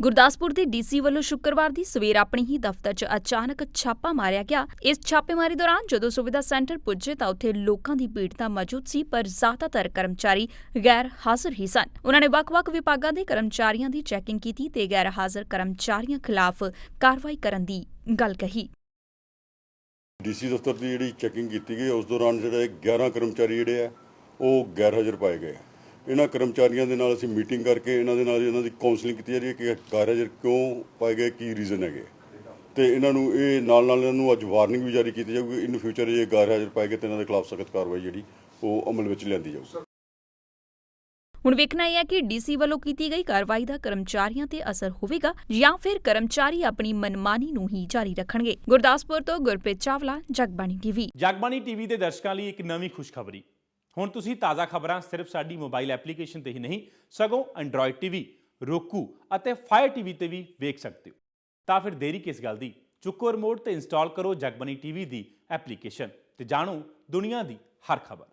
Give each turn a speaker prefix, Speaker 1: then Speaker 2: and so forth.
Speaker 1: ਗੁਰਦਾਸਪੁਰ ਦੇ ਡੀਸੀ ਵੱਲੋਂ ਸ਼ੁੱਕਰਵਾਰ ਦੀ ਸਵੇਰ ਆਪਣੀ ਹੀ ਦਫ਼ਤਰ 'ਚ ਅਚਾਨਕ ਛਾਪਾ ਮਾਰਿਆ ਗਿਆ। ਇਸ ਛਾਪੇਮਾਰੀ ਦੌਰਾਨ ਜਦੋਂ ਸੁਵਿਧਾ ਸੈਂਟਰ ਪੁੱਜੇ ਤਾਂ ਉੱਥੇ ਲੋਕਾਂ ਦੀ ਭੀੜ ਤਾਂ ਮੌਜੂਦ ਸੀ, ਪਰ ਜ਼ਿਆਦਾਤਰ ਕਰਮਚਾਰੀ ਗੈਰ ਹਾਜ਼ਰ ਹੀ ਸਨ। ਉਹਨਾਂ ਨੇ ਵੱਖ-ਵੱਖ ਵਿਭਾਗਾਂ ਦੇ ਕਰਮਚਾਰੀਆਂ ਦੀ ਚੈਕਿੰਗ ਕੀਤੀ ਤੇ ਗੈਰ ਹਾਜ਼ਰ ਕਰਮਚਾਰੀਆਂ ਖਿਲਾਫ ਕਾਰਵਾਈ ਕਰਨ ਦੀ ਗੱਲ ਕਹੀ।
Speaker 2: ਡੀਸੀ ਦਫ਼ਤਰ ਦੀ ਜਿਹੜੀ ਚੈਕਿੰਗ ਕੀਤੀ ਗਈ, ਉਸ ਦੌਰਾਨ ਜਿਹੜੇ 11 ਕਰਮਚਾਰੀ ਜਿਹੜੇ ਆ, ਉਹ ਗੈਰ ਹਾਜ਼ਰ ਪਾਏ ਗਏ ਇਹਨਾਂ ਕਰਮਚਾਰੀਆਂ ਦੇ ਨਾਲ ਅਸੀਂ ਮੀਟਿੰਗ ਕਰਕੇ ਇਹਨਾਂ ਦੇ ਨਾਲ ਇਹਨਾਂ ਦੀ ਕਾਉਂਸਲਿੰਗ ਕੀਤੀ ਜਾ ਰਹੀ ਹੈ ਕਿ ਹਾਜ਼ਰ ਕਿਉਂ ਪਾਏ ਗਏ ਕੀ ਰੀਜ਼ਨ ਹੈਗੇ। ਤੇ ਇਹਨਾਂ ਨੂੰ ਇਹ ਨਾਲ ਨਾਲ ਇਹਨਾਂ ਨੂੰ ਅੱਜ ਵਾਰਨਿੰਗ ਵੀ ਜਾਰੀ ਕੀਤੀ ਜਾਊਗੀ ਇਨ ਫਿਊਚਰ ਜੇ ਗੈਰ ਹਾਜ਼ਰ ਪਾਏ ਗਏ ਤੇ ਇਹਨਾਂ ਦੇ ਖਿਲਾਫ ਸਖਤ ਕਾਰਵਾਈ ਜਿਹੜੀ ਉਹ ਅਮਲ ਵਿੱਚ ਲਿਆਂਦੀ ਜਾਊਗੀ।
Speaker 1: ਹੁਣ ਵੇਖਣਾ ਇਹ ਹੈ ਕਿ ਡੀਸੀ ਵੱਲੋਂ ਕੀਤੀ ਗਈ ਕਾਰਵਾਈ ਦਾ ਕਰਮਚਾਰੀਆਂ ਤੇ ਅਸਰ ਹੋਵੇਗਾ ਜਾਂ ਫਿਰ ਕਰਮਚਾਰੀ ਆਪਣੀ ਮਨਮਾਨੀ ਨੂੰ ਹੀ ਜਾਰੀ ਰੱਖਣਗੇ। ਗੁਰਦਾਸਪੁਰ ਤੋਂ ਗੁਰਪ੍ਰੀਤ ਚਾਵਲਾ ਜਗਬਾਣੀ ਟੀਵੀ।
Speaker 3: ਜਗਬਾਣੀ ਟੀਵੀ ਦੇ ਦਰਸ਼ਕਾਂ ਲਈ ਇੱਕ ਨਵੀਂ ਖੁਸ਼ਖਬਰੀ। ਹੁਣ ਤੁਸੀਂ ਤਾਜ਼ਾ ਖਬਰਾਂ ਸਿਰਫ ਸਾਡੀ ਮੋਬਾਈਲ ਐਪਲੀਕੇਸ਼ਨ ਤੇ ਹੀ ਨਹੀਂ, ਸਗੋਂ ਐਂਡਰੋਇਡ ਟੀਵੀ roku ਅਤੇ ਫਾਇਰ ਟੀਵੀ ਤੇ ਵੀ ਵੇਖ ਸਕਦੇ ਹੋ। ਤਾਂ ਫਿਰ ਦੇਰੀ ਕਿਸ ਗੱਲ ਦੀ? ਚੁੱਕੋ ਰਿਮੋਟ ਤੇ ਇੰਸਟਾਲ ਕਰੋ ਜਗਬਾਣੀ ਟੀਵੀ ਦੀ ਐਪਲੀਕੇਸ਼ਨ ਤੇ ਜਾਣੋ ਦੁਨੀਆ ਦੀ ਹਰ ਖਬਰ।